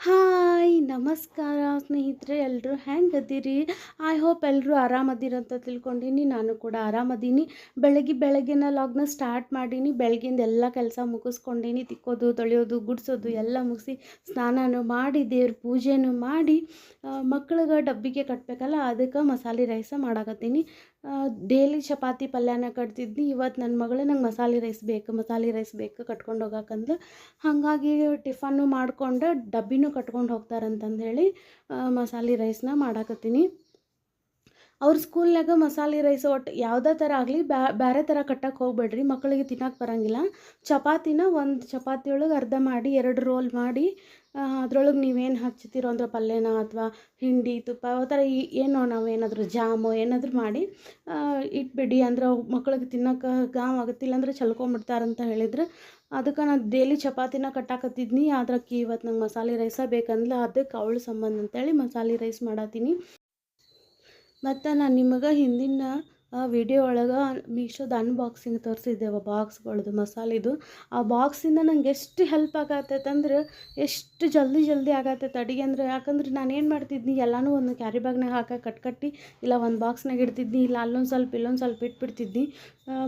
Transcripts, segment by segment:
Hi, ನಮಸ್ಕಾರ ಸ್ನೇಹಿತರೆ ಎಲ್ಲರೂ ಹೆಂಗೆ ಅದೀರಿ ಐ ಹೋಪ್ ಎಲ್ಲರೂ ಆರಾಮದಿರಿ ಅಂತ ತಿಳ್ಕೊಂಡೀನಿ, ನಾನು ಕೂಡ ಆರಾಮದೀನಿ. ಬೆಳಗ್ಗೆ ಬೆಳಗ್ಗೆನ ಲಾಗ್ನ ಸ್ಟಾರ್ಟ್ ಮಾಡೀನಿ ಬೆಳಗಿಂದ ಎಲ್ಲ ಕೆಲಸ ಮುಗಿಸ್ಕೊಂಡೀನಿ, ತಿಕ್ಕೋದು, ತೊಳೆಯೋದು, ಗುಡಿಸೋದು ಎಲ್ಲ ಮುಗಿಸಿ ಸ್ನಾನನೂ ಮಾಡಿ, ದೇವ್ರ ಪೂಜೆನೂ ಮಾಡಿ ಮಕ್ಳಿಗೆ ಡಬ್ಬಿಗೆ ಕಟ್ಟಬೇಕಲ್ಲ ಅದಕ್ಕೆ ಮಸಾಲೆ, ರೈಸ ಮಾಡಾಕತ್ತೀನಿ. ಡೈಲಿ ಚಪಾತಿ ಪಲ್ಯನ ಕಟ್ತಿದ್ನಿ. ಇವತ್ತು ನನ್ನ ಮಗಳು ನಂಗೆ ಮಸಾಲೆ ರೈಸ್ ಬೇಕು, ಮಸಾಲೆ ರೈಸ್ ಬೇಕು ಕಟ್ಕೊಂಡು ಹೋಗಕ್ಕಂದ್ಲು ಹಾಗಾಗಿ ಟಿಫನ್ನು ಮಾಡಿಕೊಂಡು ಡಬ್ಬಿನೂ ಕಟ್ಕೊಂಡು ಹೋಗ್ತಾರಂತಂದು ಹೇಳಿ ಮಸಾಲೆ ರೈಸ್ನ ಮಾಡಾಕತ್ತೀನಿ. ಅವ್ರ ಸ್ಕೂಲ್ನಾಗ ಮಸಾಲೆ ರೈಸ್ ಒಟ್ಟು ಯಾವುದೇ ಥರ ಆಗಲಿ ಬೇರೆ ಥರ ಕಟ್ಟಕ್ಕೆ ಹೋಗ್ಬೇಡ್ರಿ. ಮಕ್ಕಳಿಗೆ ತಿನ್ನಕ್ಕೆ ಬರೋಂಗಿಲ್ಲ. ಚಪಾತಿನ ಒಂದು ಚಪಾತಿ ಒಳಗೆ ಅರ್ಧ ಮಾಡಿ, ಎರಡು ರೋಲ್ ಮಾಡಿ ಅದ್ರೊಳಗೆ ನೀವೇನು ಹಚ್ಚುತ್ತೀರೋ ಅಂದ್ರೆ ಪಲ್ಯನ ಅಥವಾ ಹಿಂಡಿ, ತುಪ್ಪ ಆ ಥರ ಏನೋ ನಾವೇನಾದರೂ ಜಾಮು ಏನಾದರೂ ಮಾಡಿ ಇಟ್ಬಿಡಿ ಅಂದ್ರೆ ಮಕ್ಳಿಗೆ ತಿನ್ನಕ್ಕೆ ಗಾಮ್ ಆಗುತ್ತಿಲ್ಲ ಅಂದ್ರೆ ಚಲ್ಕೊಂಬಿಡ್ತಾರಂತ ಹೇಳಿದ್ರೆ ಅದಕ್ಕೆ ನಾನು ಡೈಲಿ ಚಪಾತಿನ ಕಟ್ಟಾಕತ್ತಿದ್ನಿ. ಆದ್ರಕ್ಕೆ ಇವತ್ತು ನಂಗೆ ಮಸಾಲೆ ರೈಸ ಬೇಕಂದ್ಲ ಅದಕ್ಕೆ ಅವಳು ಸಂಬಂಧ ಅಂತೇಳಿ ಮಸಾಲೆ ರೈಸ್ ಮಾಡತ್ತೀನಿ ಮತ್ತು ನಾನು ನಿಮಗೆ ಹಿಂದಿನ ವಿಡಿಯೋ ಒಳಗೆ ಮೀಶೋದ ಅನ್ಬಾಕ್ಸಿಂಗ್ ತೋರಿಸಿದ್ದೆವ ಬಾಕ್ಸ್ಗಳದ್ದು ಮಸಾಲೆದು. ಆ ಬಾಕ್ಸಿಂದ ನಂಗೆ ಎಷ್ಟು ಹೆಲ್ಪ್ ಆಗತ್ತೈತೆ ಅಂದ್ರೆ ಎಷ್ಟು ಜಲ್ದಿ ಜಲ್ದಿ ಆಗತ್ತೈತೆ ಅಡುಗೆ ಅಂದ್ರೆ. ಯಾಕಂದ್ರೆ ನಾನು ಏನು ಮಾಡ್ತಿದ್ನಿ, ಎಲ್ಲನೂ ಒಂದು ಕ್ಯಾರಿ ಬ್ಯಾಗ್ನಾಗ ಹಾಕಿ ಕಟ್ ಕಟ್ಟಿ, ಇಲ್ಲ ಒಂದು ಬಾಕ್ಸ್ನಾಗ ಇಡ್ತಿದ್ನಿ, ಇಲ್ಲ ಅಲ್ಲೊಂದು ಸ್ವಲ್ಪ ಇಲ್ಲೊಂದು ಸ್ವಲ್ಪ ಇಟ್ಬಿಡ್ತಿದ್ನಿ.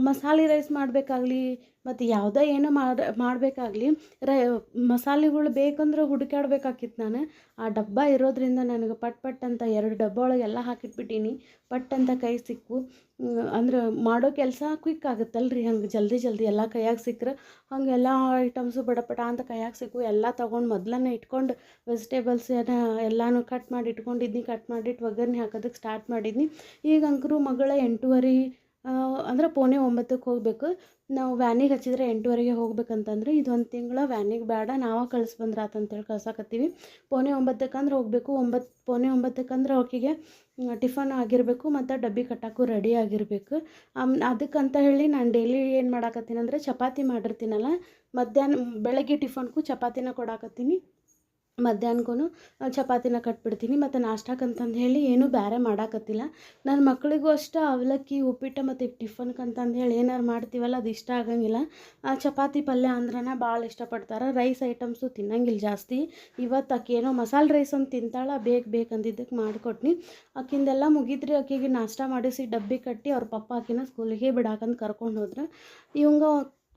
ಮಸಾಲೆ ರೈಸ್ ಮಾಡಬೇಕಾಗ್ಲಿ ಮತ್ತು ಯಾವುದೇ ಏನೋ ಮಾಡಿ, ಮಾಡಬೇಕಾಗ್ಲಿ, ರ, ಮಸಾಲೆಗಳು ಬೇಕಂದ್ರೆ ಹುಡುಕಾಡ್ಬೇಕಾಕಿತ್ತು ನಾನು. ಆ ಡಬ್ಬ ಇರೋದ್ರಿಂದ ನನಗೆ ಪಟ್ ಪಟ್ ಅಂತ ಎರಡು ಡಬ್ಬ ಒಳಗೆ ಎಲ್ಲ ಹಾಕಿಟ್ಬಿಟ್ಟೀನಿ ಪಟ್ ಅಂತ ಕೈ ಸಿಕ್ಕು. ಅಂದ್ರೆ ಮಾಡೋ ಕೆಲಸ ಕ್ವಿಕ್ ಆಗುತ್ತಲ್ರಿ. ಹಂಗೆ ಜಲ್ದಿ ಜಲ್ದಿ ಎಲ್ಲ ಕೈಯಾಗ ಸಿಕ್ಕರೆ, ಹಂಗೆ ಎಲ್ಲ ಐಟಮ್ಸು ಬಡಪಟ ಅಂತ ಕೈಯಾಗ ಸಿಕ್ಕು. ಎಲ್ಲ ತೊಗೊಂಡು ಮೊದಲನೇ ಇಟ್ಕೊಂಡು ವೆಜಿಟೇಬಲ್ಸ್ ಏನ ಎಲ್ಲನೂ ಕಟ್ ಮಾಡಿ ಇಟ್ಕೊಂಡಿದ್ನಿ. ಕಟ್ ಮಾಡಿಟ್ಟು ಒಗ್ಗರಣೆ ಹಾಕೋದಕ್ಕೆ ಸ್ಟಾರ್ಟ್ ಮಾಡಿದ್ನಿ. ಈಗ ಅಂಕರು ಮಗಳ ಎಂಟೂವರೆ ಅಂದ್ರೆ ಪೋಣೆ ಒಂಬತ್ತಕ್ಕೆ ಹೋಗಬೇಕು. ನಾವು ವ್ಯಾನಿಗೆ ಹಚ್ಚಿದ್ರೆ ಎಂಟೂವರೆಗೆ ಹೋಗ್ಬೇಕಂತಂದ್ರೆ ಇದೊಂದು ತಿಂಗಳ, ವ್ಯಾನಿಗೆ ಬೇಡ, ನಾವೇ ಕಳ್ಸಿ ಬಂದ್ರೆ ಆತಂತೇಳಿ ಕಳ್ಸಕತ್ತೀವಿ. ಒಂಬತ್ತಕ್ಕೆ ಒಂಬತ್ತಕ್ಕಂದ್ರೆ ಹೋಗಬೇಕು ಒಂಬತ್ತು ಪೌಣೆ ಒಂಬತ್ತಕ್ಕಂದ್ರೆ ಆಕೆಗೆ ಟಿಫನ್ ಆಗಿರಬೇಕು ಮತ್ತು ಡಬ್ಬಿ ಕಟ್ಟೋಕ್ಕೂ ರೆಡಿ ಆಗಿರಬೇಕು. ಅದಕ್ಕಂತ ಹೇಳಿ ನಾನು ಡೈಲಿ ಏನು ಮಾಡಾಕತ್ತೀನಿ ಅಂದರೆ ಚಪಾತಿ ಮಾಡಿರ್ತೀನಲ್ಲ, ಮಧ್ಯಾಹ್ನ, ಬೆಳಗ್ಗೆ ಟಿಫನ್ಗೂ ಚಪಾತಿನ ಕೊಡಾಕತ್ತೀನಿ. ಮಧ್ಯಾಹ್ನಕ್ಕೂ ಚಪಾತಿನ ಕಟ್ಬಿಡ್ತೀನಿ. ಮತ್ತು ನಾಷ್ಟಕ್ಕಂತಂದು ಹೇಳಿ ಏನೂ ಬೇರೆ ಮಾಡಾಕತ್ತಿಲ್ಲ. ನನ್ನ ಮಕ್ಕಳಿಗೂ ಅಷ್ಟೇ ಅವಲಕ್ಕಿ, ಉಪ್ಪಿಟ್ಟು ಮತ್ತು ಟಿಫನ್ಗೆ ಅಂತಂದು ಹೇಳಿ ಏನಾರು ಮಾಡ್ತೀವಲ್ಲ ಅದು ಇಷ್ಟ ಆಗಂಗಿಲ್ಲ. ಆ, ಚಪಾತಿ ಪಲ್ಯ ಅಂದ್ರನ ಭಾಳ ಇಷ್ಟಪಡ್ತಾರೆ. ರೈಸ್ ಐಟಮ್ಸು ತಿನ್ನಂಗಿಲ್ಲ ಜಾಸ್ತಿ. ಇವತ್ತು ಆಕೆ ಏನೋ ಮಸಾಲೆ ರೈಸ್ ಅಂತ ತಿಂತಾಳೆ, ಬೇಕು ಬೇಕಂದಿದ್ದಕ್ಕೆ ಮಾಡಿಕೊಟ್ನಿ. ಆಕಿಂದೆಲ್ಲ ಮುಗಿದ್ರಿ ಆಕೆಗೆ ನಾಷ್ಟ ಮಾಡಿಸಿ ಡಬ್ಬಿ ಕಟ್ಟಿ ಅವ್ರ ಪಪ್ಪ ಆಕಿನ ಸ್ಕೂಲಿಗೆ ಬಿಡಾಕಂತ ಕರ್ಕೊಂಡು ಹೋದ್ರೆ. ಇವಂಗ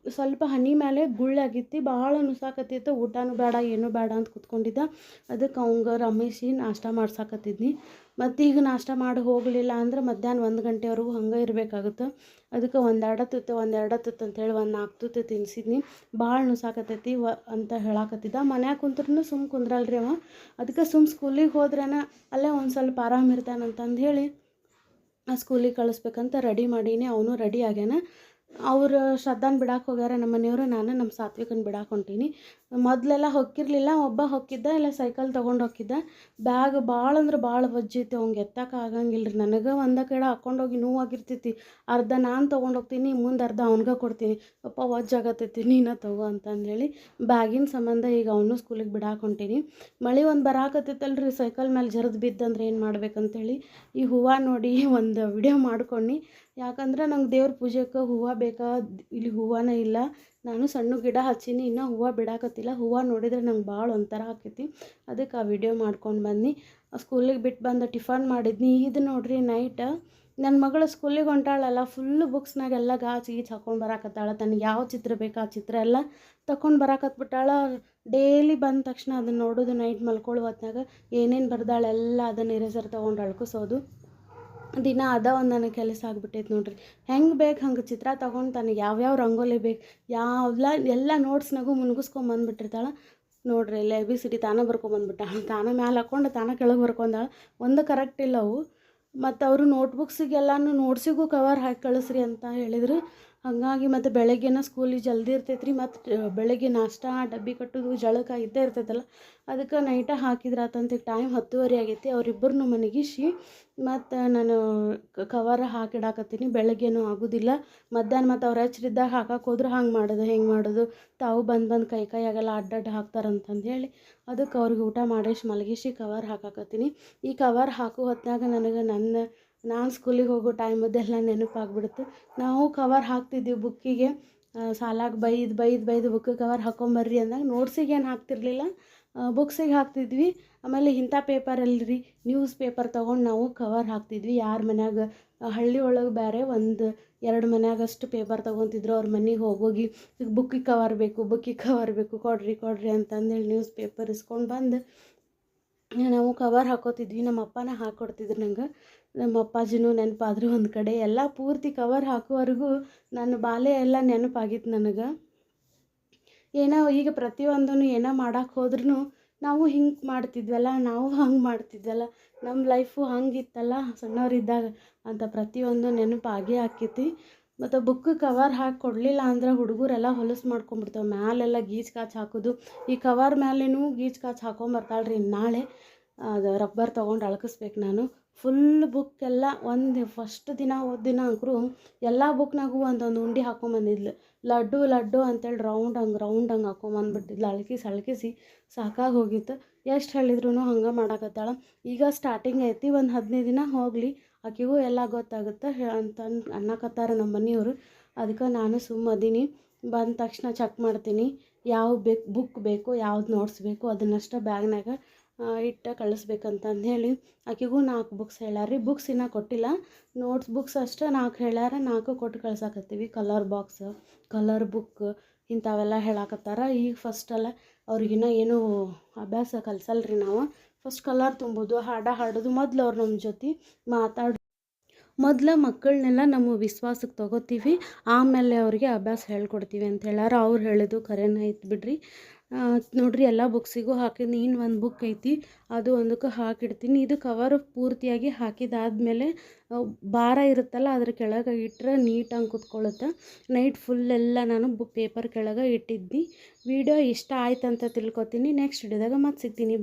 ಸ್ವಲ್ಪ ಹನಿ ಮೇಲೆ ಗುಳ್ಳಾಗಿತ್ತು ಭಾಳ ನುಸಾಕತ್ತಿತ್ತು ಊಟನೂ ಬೇಡ, ಏನೂ ಬೇಡ ಅಂತ ಕೂತ್ಕೊಂಡಿದ್ದ. ಅದಕ್ಕೆ ಅವಂಗ ರಮೇಶಿ ನಾಷ್ಟ ಮಾಡ್ಸಾಕತ್ತಿದ್ನಿ. ಮತ್ತು ಈಗ ನಾಷ್ಟ ಮಾಡಿ ಹೋಗಲಿಲ್ಲ ಅಂದ್ರೆ ಮಧ್ಯಾಹ್ನ ಒಂದು ಗಂಟೆವರೆಗೂ ಹಂಗೆ ಇರಬೇಕಾಗುತ್ತೆ. ಅದಕ್ಕೆ ಒಂದೆರಡು ತುತ್ತು ಒಂದೆರಡು ತುತ್ತು ಅಂತೇಳಿ ಒಂದು ನಾಲ್ಕು ತುತ್ತು ತಿನ್ನಿಸಿದ್ನಿ ಭಾಳ ನುಸಾಕತ್ತೈತಿ ವ ಅಂತ ಹೇಳಾಕತ್ತಿದ್ದ. ಮನ್ಯಾಗ ಕುಂತ್ರೂ ಸುಮ್ಮ ಕುಂದ್ರಲ್ರಿ ಅವ. ಅದಕ್ಕೆ ಸುಮ್ಮ ಸ್ಕೂಲಿಗೆ ಹೋದ್ರೇನ ಅಲ್ಲೇ ಒಂದು ಸ್ವಲ್ಪ ಆರಾಮ ಇರ್ತಾನಂತಂದು ಹೇಳಿ, ಆ ಸ್ಕೂಲಿಗೆ ಕಳಿಸ್ಬೇಕಂತ ರೆಡಿ ಮಾಡೀನಿ. ಅವನು ರೆಡಿ ಆಗ್ಯಾನ. ಅವ್ರು ಶ್ರದ್ಧಾನ ಬಿಡಾಕೆ ಹೋಗ್ಯಾರ ನಮ್ಮ ಮನೆಯವರು, ನಾನು ನಮ್ಮ ಸಾತ್ವಿಕನ ಬಿಡಾಕೆ ಹೊಂಟೀನಿ. ಮೊದಲೆಲ್ಲ ಹೊಕ್ಕಿರಲಿಲ್ಲ, ಒಬ್ಬ ಹೊಕ್ಕಿದ್ದ, ಇಲ್ಲ ಸೈಕಲ್ ತೊಗೊಂಡು ಹೊಕ್ಕಿದ್ದ. ಬ್ಯಾಗ್ ಭಾಳ ಅಂದ್ರೆ ಭಾಳ ಬಜ್ಜೈತಿ ಅವ್ಗೆ ಎತ್ತಕ್ಕೆ ಆಗಂಗಿಲ್ಲ ರೀ ನನಗೆ ಒಂದ ಕಡೆ ಹಾಕ್ಕೊಂಡೋಗಿ ನೋವಾಗಿರ್ತೈತಿ. ಅರ್ಧ ನಾನು ತೊಗೊಂಡು ಹೋಗ್ತೀನಿ, ಮುಂದೆ ಅರ್ಧ ಅವ್ನಿಗೆ ಕೊಡ್ತೀನಿ. ಅಪ್ಪ ವಜ್ಜಾಗತ್ತೈತಿ ನೀನು ತಗೋ ಅಂತಂದೇಳಿ ಬ್ಯಾಗಿನ ಸಂಬಂಧ ಈಗ ಅವನು ಸ್ಕೂಲಿಗೆ ಬಿಡಾಕೆ ಹೊಂಟೀನಿ. ಮಳೆ ಒಂದು ಬರಾಕತ್ತೈತಲ್ಲ ರೀ ಸೈಕಲ್ ಮೇಲೆ ಜರದ್ ಬಿದ್ದಂದ್ರೆ ಏನು ಮಾಡ್ಬೇಕಂತೇಳಿ. ಈ ಹೂವು ನೋಡಿ ಒಂದು ವಿಡಿಯೋ ಮಾಡ್ಕೊಂಡು. ಯಾಕಂದ್ರೆ ನಂಗೆ ದೇವ್ರ ಪೂಜೆಗೆ ಹೂವು ಬೇಕಾ, ಇಲ್ಲಿ ಹೂವನೇ ಇಲ್ಲ. ನಾನು ಸಣ್ಣ ಗಿಡ ಹಚ್ಚೀನಿ, ಇನ್ನೂ ಹೂವು ಬಿಡಾಕತ್ತಿಲ್ಲ. ಹೂವು ನೋಡಿದ್ರೆ ನಂಗೆ ಭಾಳ ಒಂಥರ ಆಕೈತಿ. ಅದಕ್ಕೆ ಆ ವಿಡಿಯೋ ಮಾಡ್ಕೊಂಡು ಬನ್ನಿ ಸ್ಕೂಲಿಗೆ ಬಿಟ್ಟು ಬಂದು ಟಿಫನ್ ಮಾಡಿದ್ನಿ. ಇದು ನೋಡ್ರಿ ನೈಟ್ ನನ್ನ ಮಗಳು ಸ್ಕೂಲಿಗೆ ಹೊಂಟಾಳಲ್ಲ ಫುಲ್ಲು ಬುಕ್ಸ್ನಾಗೆಲ್ಲ ಗಾಚ್ ಗೀಚ್ ಹಾಕೊಂಡು ಬರಾಕತ್ತಾಳ. ತನಗೆ ಯಾವ ಚಿತ್ರ ಬೇಕು ಆ ಚಿತ್ರ ಎಲ್ಲ ತಕೊಂಡು ಬರಾಕತ್ಬಿಟ್ಟಾಳ. ಡೈಲಿ ಬಂದ ತಕ್ಷಣ ಅದನ್ನು ನೋಡೋದು ನೈಟ್ ಮಲ್ಕೊಳ್ಳೋ ಹೊತ್ನಾಗ ಏನೇನು ಬರ್ದಾಳೆಲ್ಲ ಅದನ್ನು ಇರೇಸರ್ ತೊಗೊಂಡು ಅಳ್ಕಿಸೋದು. ದಿನ ಅದ ಒಂದು ನನಗೆ ಕೆಲಸ ಆಗ್ಬಿಟ್ಟೈತೆ ನೋಡ್ರಿ. ಹೆಂಗೆ ಬೇಕು ಹಂಗೆ ಚಿತ್ರ ತೊಗೊಂಡು ತನಗೆ ಯಾವ್ಯಾವ ರಂಗೋಲಿ ಬೇಕು ಯಾವ್ಲ ಎಲ್ಲ ನೋಟ್ಸ್ನಾಗೂ ಮುನ್ಗಿಸ್ಕೊಂಬಂದ್ಬಿಟ್ಟಿರ್ತಾಳೆ ನೋಡ್ರಿ ಇಲ್ಲ ಎ ಬಿ ಸಿ ಡಿ ತಾನೇ ಹಂಗೆ ತಾನೇ ಮ್ಯಾಲೆ ಹಾಕ್ಕೊಂಡು ತಾನೇ ಕೆಳಗೆ ಬರ್ಕೊಂದಾಳೆ ಒಂದು ಕರೆಕ್ಟ್ ಇಲ್ಲ ಅವು. ಮತ್ತು ಅವರು ನೋಟ್ಬುಕ್ಸಿಗೆಲ್ಲನೂ ನೋಟ್ಸಿಗೂ ಕವರ್ ಹಾಕಿ ಕಳಿಸ್ರಿ ಅಂತ ಹೇಳಿದ್ರು. ಹಾಗಾಗಿ ಮತ್ತು ಬೆಳಗ್ಗೆನ ಸ್ಕೂಲಿಗೆ ಜಲ್ದಿ ಇರ್ತೈತೆ ರೀ ಮತ್ತು ಬೆಳಗ್ಗೆ ನಾಷ್ಟ, ಡಬ್ಬಿ ಕಟ್ಟೋದು, ಜಳಕ ಇದ್ದೇ ಇರ್ತೈತಲ್ಲ, ಅದಕ್ಕೆ ನೈಟ ಹಾಕಿದ್ರಾತಂತ ಈಗ ಟೈಮ್ ಹತ್ತುವರೆ ಆಗೈತಿ ಅವರಿಬ್ಬರನ್ನು ಮನಗಿಸಿ ಮತ್ತು ನಾನು ಕವರ್ ಹಾಕಿಡಾಕತ್ತೀನಿ ಬೆಳಗ್ಗೆನೂ ಆಗೋದಿಲ್ಲ, ಮಧ್ಯಾಹ್ನ ಮತ್ತು ಅವ್ರು ಎಚ್ಚರಿದ್ದಾಗ ಹಾಕಕ್ಕೆ ಹೋದ್ರೆ ಹಂಗೆ ಮಾಡೋದು, ಹೆಂಗೆ ಮಾಡೋದು, ತಾವು ಬಂದು ಬಂದು ಕೈ ಕೈಯಾಗೆಲ್ಲ ಅಡ್ಡಡ್ಡ ಹಾಕ್ತಾರಂತಂದು ಹೇಳಿ, ಅದಕ್ಕೆ ಅವ್ರಿಗೆ ಊಟ ಮಾಡಿಸಿ ಮಲಗಿಸಿ ಕವರ್ ಹಾಕಾಕತ್ತೀನಿ, ಈ ಕವರ್ ಹಾಕೋ ಹೊತ್ತಿನಾಗ ನನಗೆ ನನ್ನ ನಾನು ಸ್ಕೂಲಿಗೆ ಹೋಗೋ ಟೈಮದ್ದೆಲ್ಲ ನೆನಪಾಗ್ಬಿಡ್ತು ನಾವು ಕವರ್ ಹಾಕ್ತಿದ್ವಿ ಬುಕ್ಕಿಗೆ ಸಾಲಾಗಿ ಬೈದು ಬೈದು ಬೈದು ಬುಕ್ ಕವರ್ ಹಾಕೊಂಬರ್ರಿ ಅಂದಾಗ ನೋಟ್ಸಿಗೆ ಏನು ಹಾಕ್ತಿರ್ಲಿಲ್ಲ. ಬುಕ್ಸಿಗೆ ಹಾಕ್ತಿದ್ವಿ. ಆಮೇಲೆ ಇಂಥ ಪೇಪರಲ್ಲಿ ರೀ ನ್ಯೂಸ್ ಪೇಪರ್ ತೊಗೊಂಡು ನಾವು ಕವರ್ ಹಾಕ್ತಿದ್ವಿ. ಯಾರ ಮನ್ಯಾಗ, ಹಳ್ಳಿ ಒಳಗೆ ಬೇರೆ ಒಂದು ಎರಡು ಮನ್ಯಾಗಷ್ಟು ಪೇಪರ್ ತೊಗೊತಿದ್ರು ಅವ್ರ ಮನೆಗೆ ಹೋಗೋಗಿ ಬುಕ್ಕಿಗೆ ಕವರ್ ಬೇಕು ಬುಕ್ಕಿಗೆ ಕವರ್ ಬೇಕು, ಕೊಡ್ರಿ ಕೊಡ್ರಿ ಅಂತಂದೇಳಿ ನ್ಯೂಸ್ ಪೇಪರ್ ಇಸ್ಕೊಂಡು ಬಂದು, ನಾವು ಕವರ್ ಹಾಕೋತಿದ್ವಿ. ನಮ್ಮ ಅಪ್ಪನ ಹಾಕ್ಕೊಡ್ತಿದ್ರು ನಂಗೆ. ನಮ್ಮ ಅಪ್ಪಾಜಿನೂ ನೆನಪಾದ್ರು ಒಂದು ಕಡೆ. ಎಲ್ಲ ಪೂರ್ತಿ ಕವರ್ ಹಾಕುವವರೆಗೂ ನನ್ನ ಬಾಲ್ಯ ಎಲ್ಲ ನೆನಪಾಗಿತ್ತು ನನಗೆ. ಏನೋ ಈಗ ಪ್ರತಿಯೊಂದೂ ಏನೋ ಮಾಡಕ್ಕೆ ಹೋದ್ರೂ ನಾವು ಹಿಂಗೆ ಮಾಡ್ತಿದ್ವಲ್ಲ, ನಾವು ಹಂಗೆ ಮಾಡ್ತಿದ್ವಲ್ಲ ನಮ್ಮ ಲೈಫು ಹಂಗಿತ್ತಲ್ಲ ಸಣ್ಣವರಿದ್ದಾಗ ಅಂತ ಪ್ರತಿಯೊಂದು ನೆನಪು ಆಗೇ ಆಕೈತಿ. ಮತ್ತು ಬುಕ್ ಕವರ್ ಹಾಕಿ ಕೊಡಲಿಲ್ಲ ಅಂದ್ರೆ ಹುಡುಗರೆಲ್ಲ ಹೊಲಸು ಮಾಡ್ಕೊಂಬಿಡ್ತಾವೆ. ಮ್ಯಾಲೆಲ್ಲ ಗೀಜ್ ಕಾಚ್ ಹಾಕೋದು. ಈ ಕವರ್ ಮ್ಯಾಲೇನೂ ಗೀಜ್ ಕಾಚ್ ಹಾಕೊಂಬರ್ತಾಳೆ ರೀ ನಾಳೆ ಅದು ರಬ್ಬರ್ ತೊಗೊಂಡು ಅಳಕಿಸ್ಬೇಕು ನಾನು. ಫುಲ್ ಬುಕ್ ಎಲ್ಲ ಒಂದು ಫಸ್ಟ್ ದಿನ, ಹೋದ ದಿನ ಅಂಕರು ಎಲ್ಲ ಬುಕ್ನಾಗೂ ಒಂದೊಂದು ಉಂಡೆ ಹಾಕೊಂಬಂದಿದ್ಲು ಲಡ್ಡು ಲಡ್ಡು ಅಂತೇಳಿ ರೌಂಡ್ ಹಂಗೆ ರೌಂಡ್ ಹಂಗೆ ಹಾಕೊಂಬಂದ್ಬಿಟ್ಟಿದ್ಲು ಅಳ್ಕಿಸಿ ಅಳಕಿಸಿ ಸಾಕಾಗಿ ಹೋಗಿತ್ತು. ಎಷ್ಟು ಹೇಳಿದ್ರು ಹಂಗೆ ಮಾಡಾಕತ್ತಾಳ. ಈಗ ಸ್ಟಾರ್ಟಿಂಗ್ ಐತಿ, ಒಂದು ಹದಿನೈದು ದಿನ ಹೋಗಲಿ, ಆಕೆಗೂ ಎಲ್ಲ ಗೊತ್ತಾಗುತ್ತೆ ಅಂತ ಅನ್ನಕತ್ತಾರ ನಮ್ಮ ಮನೆಯವರು. ಅದಕ್ಕೆ ನಾನು ಸುಮ್ಮದೀನಿ ಬಂದ ತಕ್ಷಣ ಚೆಕ್ ಮಾಡ್ತೀನಿ. ಯಾವ ಬೇಕು ಬುಕ್ ಬೇಕು, ಯಾವ್ದು ನೋಟ್ಸ್ ಬೇಕು ಅದನ್ನಷ್ಟೇ ಬ್ಯಾಗ್ನಾಗ ಇಟ್ಟು ಕಳಿಸ್ಬೇಕಂತಂದು ಹೇಳಿ ಆಕೆಗೂ ನಾಲ್ಕು ಬುಕ್ಸ್ ಹೇಳ್ಯಾರ ಬುಕ್ಸ್ ಇನ್ನೂ ಕೊಟ್ಟಿಲ್ಲ. ನೋಟ್ಸ್ ಬುಕ್ಸ್ ಅಷ್ಟೇ ನಾಲ್ಕು ಹೇಳ್ಯಾರ. ನಾಲ್ಕು ಕೊಟ್ಟು ಕಳ್ಸಾಕತ್ತೀವಿ. ಕಲರ್ ಬಾಕ್ಸ್ ಕಲರ್ ಬುಕ್ ಇಂಥವೆಲ್ಲ ಹೇಳಾಕತ್ತಾರ. ಈಗ ಫಸ್ಟಲ್ಲ ಅವ್ರಿಗಿನ್ನ ಏನೂ ಅಭ್ಯಾಸ ಕಲ್ಸಲ್ರಿ ನಾವು. ಫಸ್ಟ್ ಕಲರ್ ತುಂಬೋದು. ಹಾಡ ಹಾಡೋದು ಮೊದ್ಲು ಅವ್ರು ನಮ್ಮ ಜೊತೆ ಮಾತಾಡ, ಮೊದಲು ಮಕ್ಕಳನ್ನೆಲ್ಲ ನಮ್ಮ ವಿಶ್ವಾಸಕ್ಕೆ ತಗೋತೀವಿ. ಆಮೇಲೆ ಅವರಿಗೆ ಅಭ್ಯಾಸ ಹೇಳ್ಕೊಡ್ತೀವಿ ಅಂತ ಹೇಳಾರ ಅವ್ರು ಹೇಳಿದ್ದು ಕರೆನ ಐತ್ ಬಿಡ್ರಿ. ನೋಡ್ರಿ ಎಲ್ಲ ಬುಕ್ಸಿಗೂ ಹಾಕಿದ್ನಿ. ಇನ್ನು ಒಂದು ಬುಕ್ ಐತಿ. ಅದು ಒಂದಕ್ಕೆ ಹಾಕಿಡ್ತೀನಿ. ಇದು ಕವರ್ ಪೂರ್ತಿಯಾಗಿ ಹಾಕಿದಾದಮೇಲೆ ಭಾರ ಇರುತ್ತಲ್ಲ, ಅದ್ರ ಕೆಳಗೆ ಇಟ್ಟರೆ ನೀಟಾಗಿ ಕುತ್ಕೊಳ್ಳುತ್ತೆ ನೈಟ್ ಫುಲ್ ಎಲ್ಲ ನಾನು ಬುಕ್ ಪೇಪರ್ ಕೆಳಗೆ ಇಟ್ಟಿದ್ನಿ. ವಿಡಿಯೋ ಇಷ್ಟ ಆಯ್ತು ಅಂತ ತಿಳ್ಕೊತೀನಿ ನೆಕ್ಸ್ಟ್ ವಿಡಿಯೋದಾಗ ಮತ್ತೆ ಸಿಗ್ತೀನಿ.